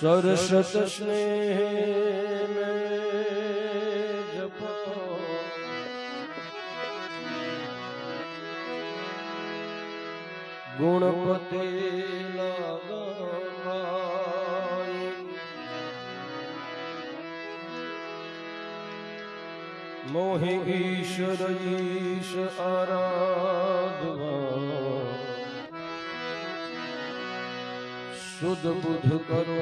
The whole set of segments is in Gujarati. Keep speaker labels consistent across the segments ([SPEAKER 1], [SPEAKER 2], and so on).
[SPEAKER 1] સરસત સ્નેહ જપો ગુણપતિ મોહી ઈશ્વર ઈશ આરાધવા શુદ્ધ બુધ કરો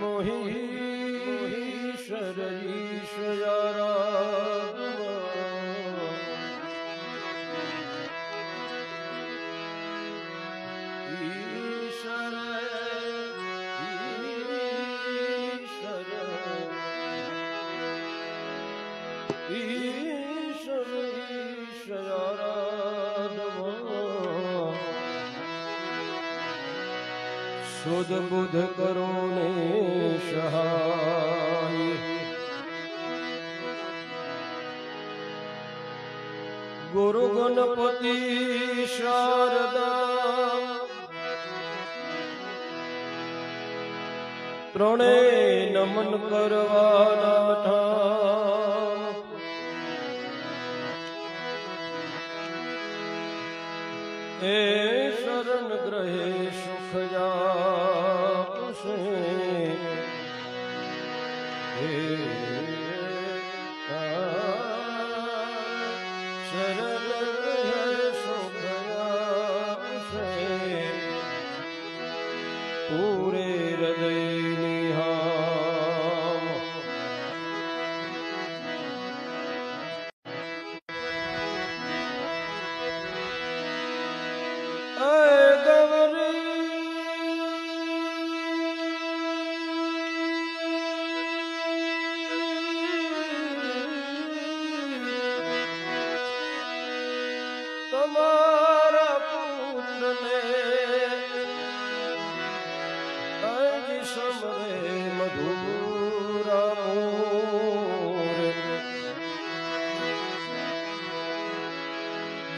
[SPEAKER 1] મોહી ઈશ્વર શુદ્ધ બુદ્ધ કરો ને સહાય. ગુરુ ગણપતિ શારદા. ત્રણે નમન કરવાના ઠા. એ શરણ ગ્રહે સુખ જાપશે હે.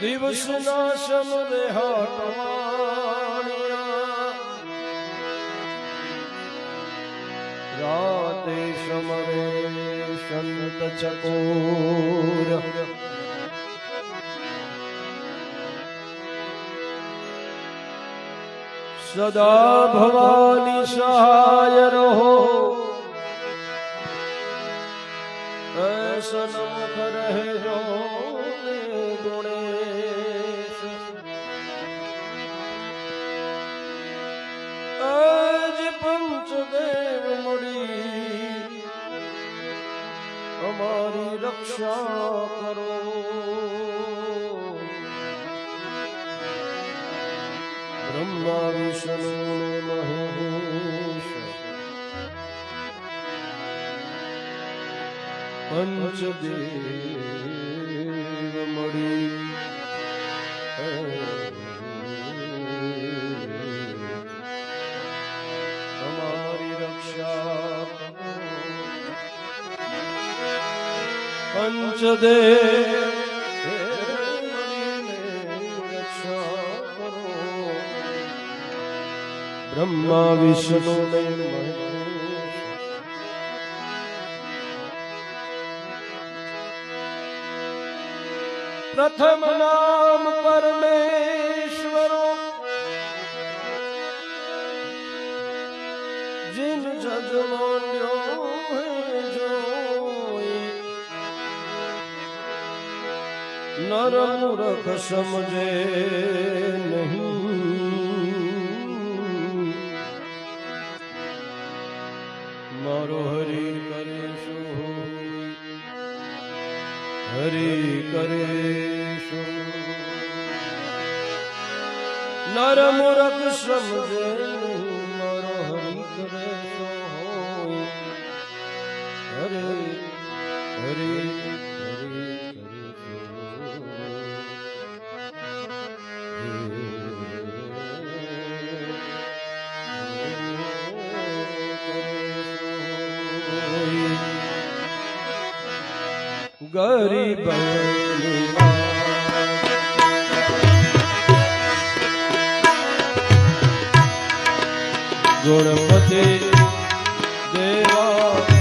[SPEAKER 1] દિવસના સમરે હાટવાણિયા રાતે સમરે સંત ચકોર. સદા ભવાની સહાય રહો. સનમુખ રક્ષા કરો. બ્રહ્મા વિષ્ણુ ને મહેશ. પંચદેવ. પંચદેવ બ્રહ્મા વિષ્ણુ પ્રથમ નામ પરમેશ્વરો નર મૂરખ સમજે નહીં મારો હરી કરે શું હરી કરે શું નર મૂરખ સમજે ગરીબ ગુણપતિ દેવા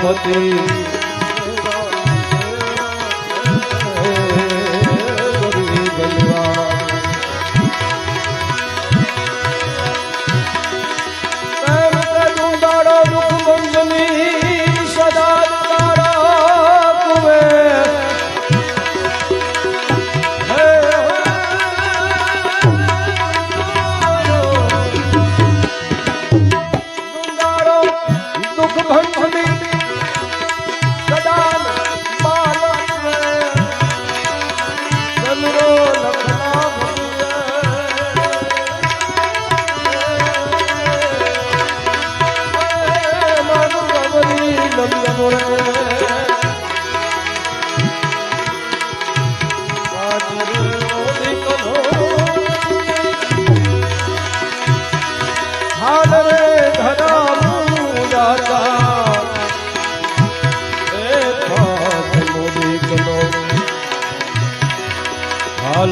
[SPEAKER 1] ગુણપતિ.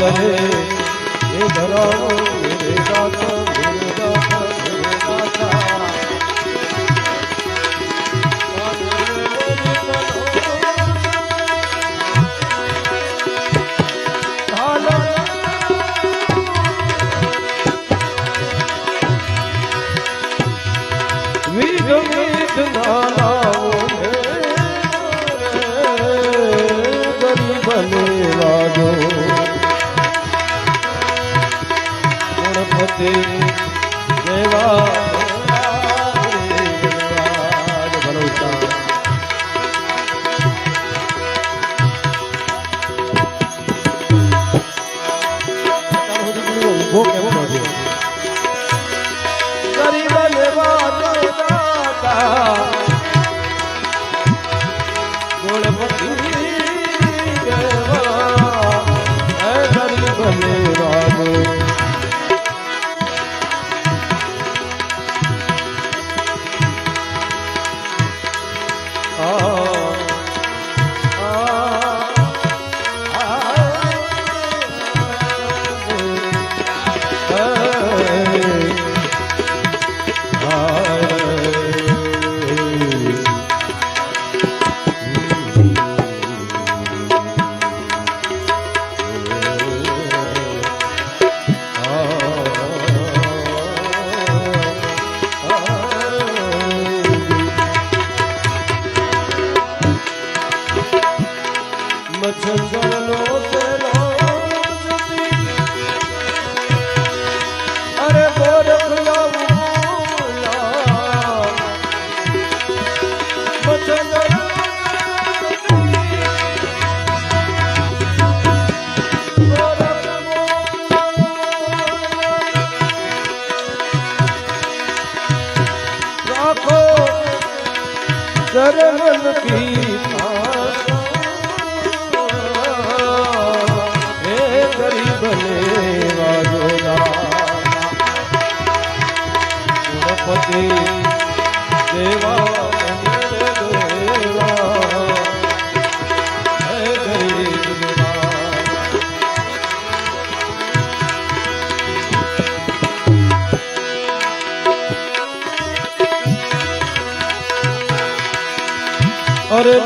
[SPEAKER 1] રહે એ ધરો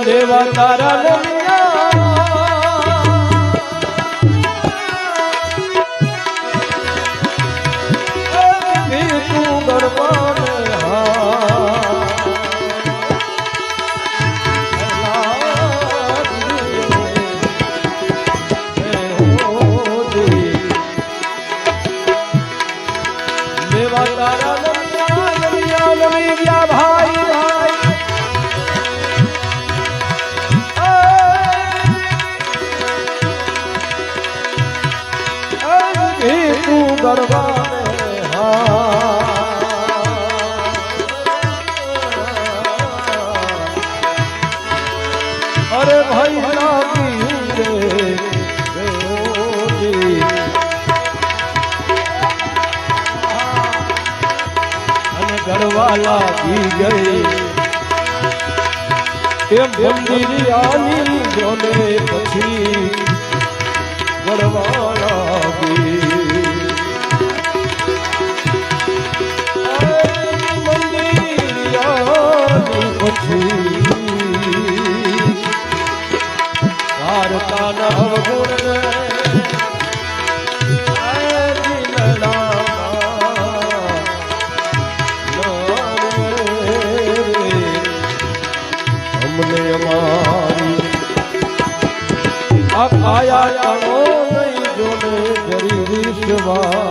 [SPEAKER 1] દેવા તારા ગઈ. એ મંદિરિયાની પછી ગળવા લાગી. મંદિરિયાની માયા અણો નહીં જોને જરી વિશ્વા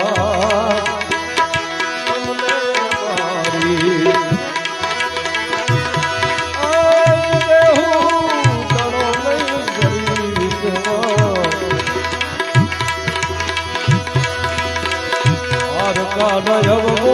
[SPEAKER 1] નયવ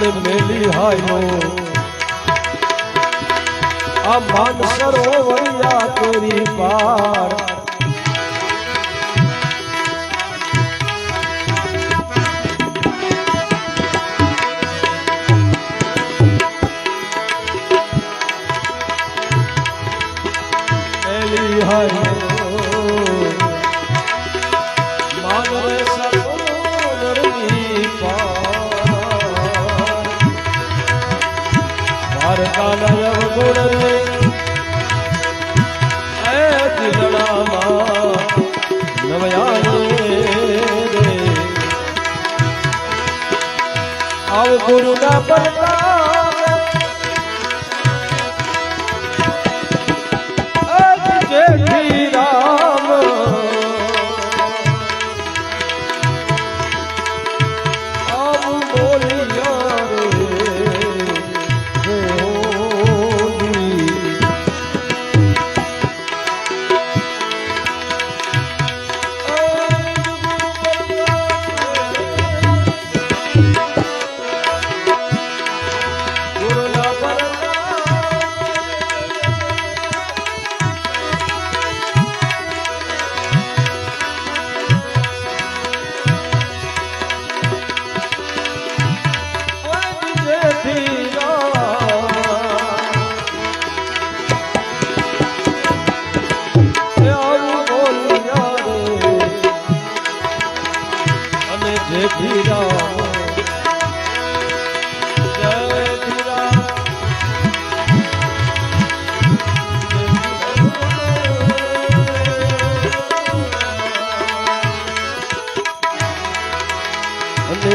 [SPEAKER 1] ને મેલી હાયો આ માન સરોવરિયા તેરી પાર હરી पर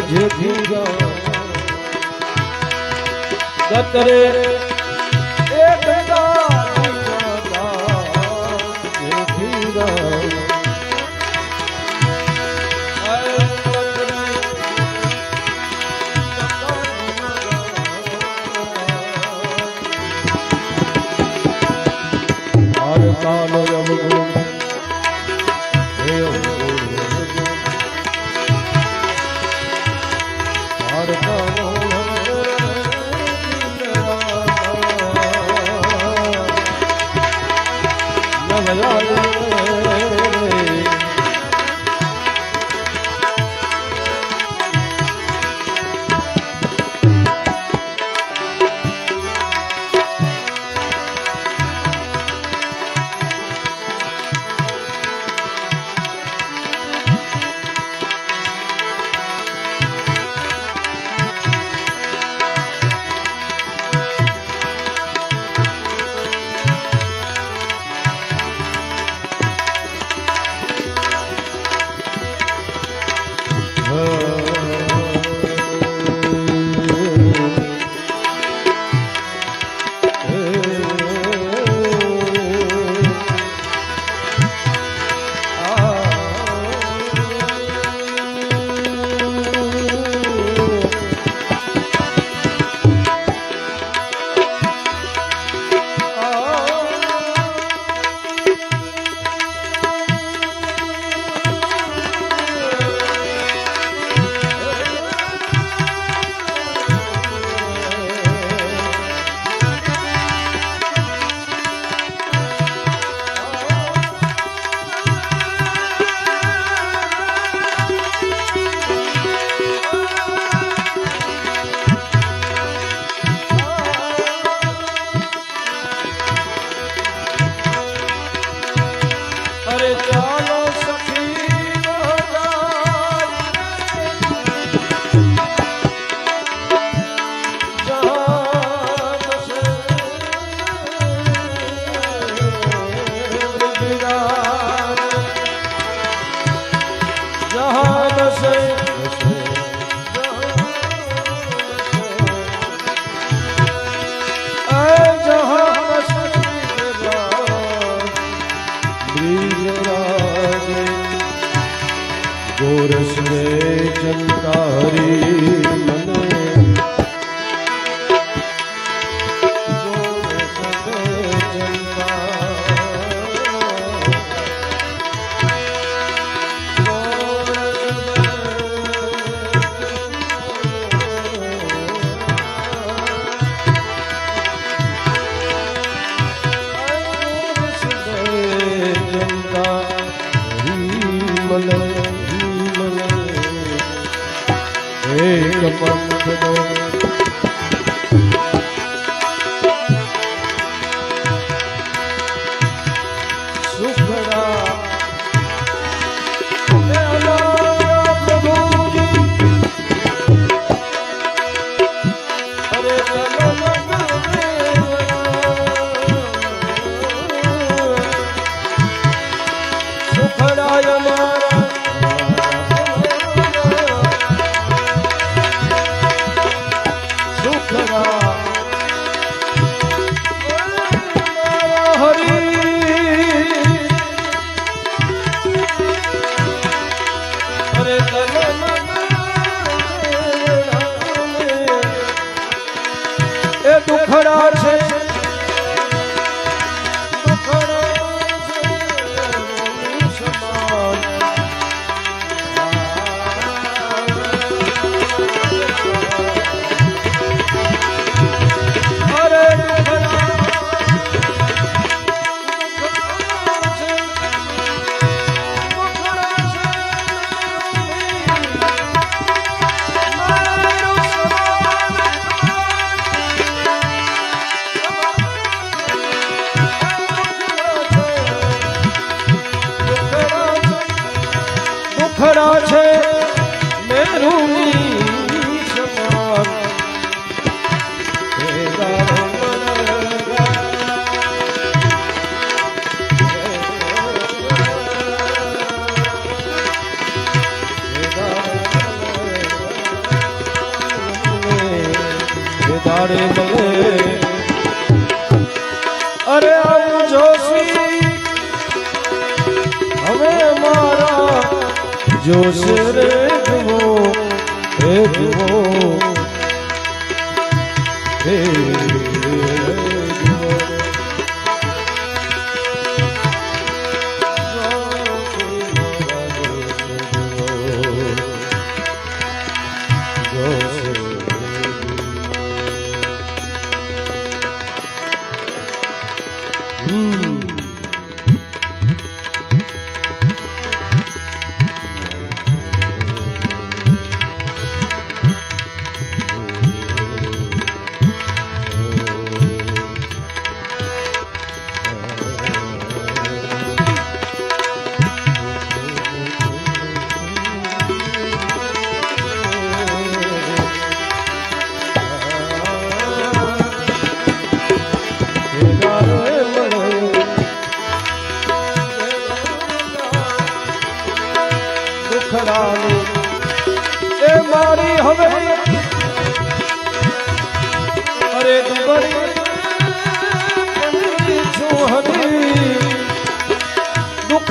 [SPEAKER 1] ભજ ભૂજ ગતરે જોશ રે જુઓ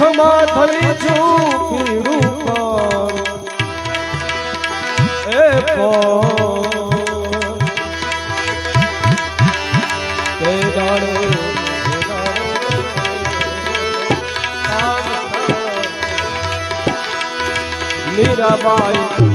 [SPEAKER 1] દુઃખમાં ધરી છું પર એ મીરાબાઈ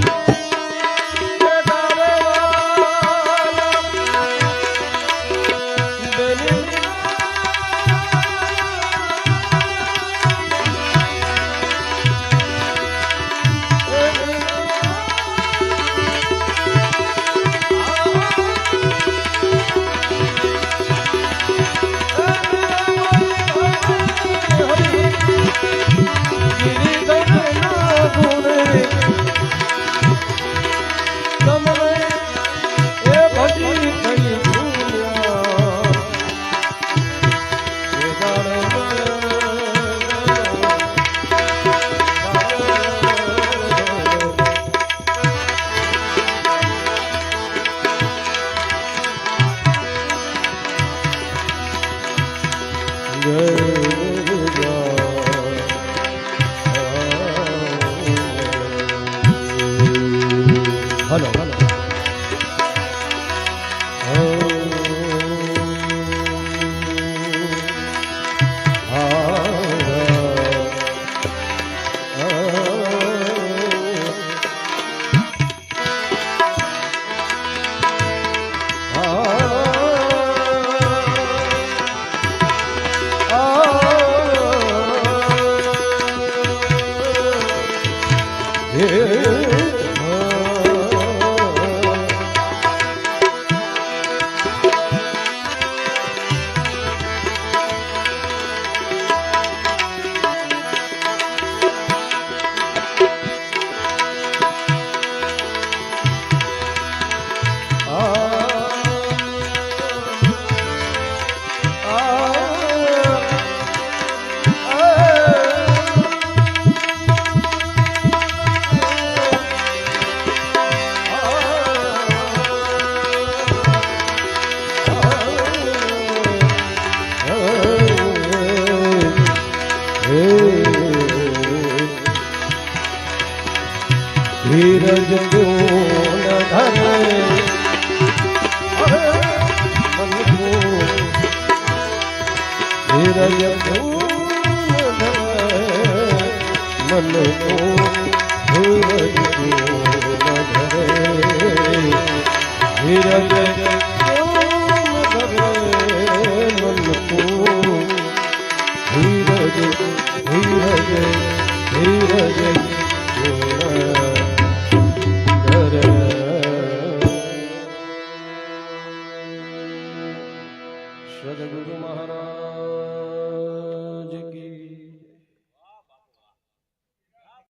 [SPEAKER 1] નિજ ગુણ ધરે મન ધીરજ ધીરજ ધીરજ